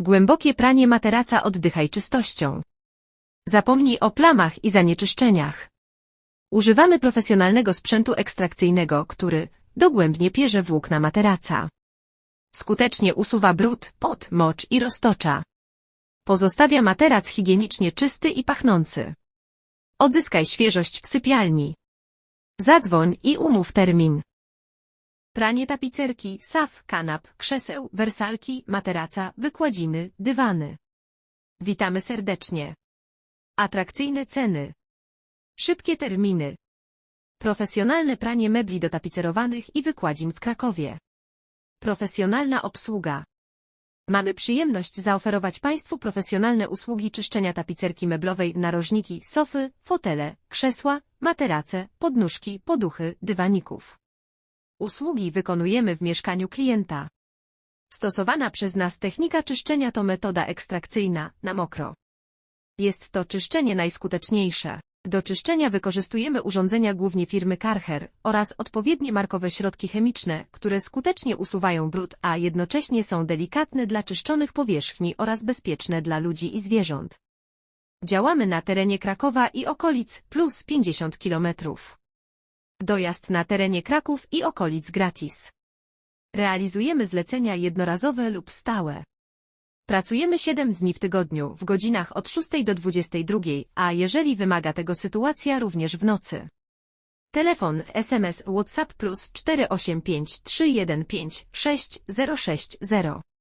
Głębokie pranie materaca oddychaj czystością. Zapomnij o plamach i zanieczyszczeniach. Używamy profesjonalnego sprzętu ekstrakcyjnego, który dogłębnie pierze włókna materaca. Skutecznie usuwa brud, pot, mocz i roztocza. Pozostawia materac higienicznie czysty i pachnący. Odzyskaj świeżość w sypialni. Zadzwoń i umów termin. Pranie tapicerki, saf, kanap, krzeseł, wersalki, materaca, wykładziny, dywany. Witamy serdecznie. Atrakcyjne ceny. Szybkie terminy. Profesjonalne pranie mebli dotapicerowanych i wykładzin w Krakowie. Profesjonalna obsługa. Mamy przyjemność zaoferować Państwu profesjonalne usługi czyszczenia tapicerki meblowej, narożniki, sofy, fotele, krzesła, materace, podnóżki, poduchy, dywaników. Usługi wykonujemy w mieszkaniu klienta. Stosowana przez nas technika czyszczenia to metoda ekstrakcyjna, na mokro. Jest to czyszczenie najskuteczniejsze. Do czyszczenia wykorzystujemy urządzenia głównie firmy Karcher oraz odpowiednie markowe środki chemiczne, które skutecznie usuwają brud, a jednocześnie są delikatne dla czyszczonych powierzchni oraz bezpieczne dla ludzi i zwierząt. Działamy na terenie Krakowa i okolic plus 50 km. Dojazd na terenie Kraków i okolic gratis. Realizujemy zlecenia jednorazowe lub stałe. Pracujemy 7 dni w tygodniu, w godzinach od 6 do 22, a jeżeli wymaga tego sytuacja również w nocy. Telefon, SMS, WhatsApp plus 485 315 6060.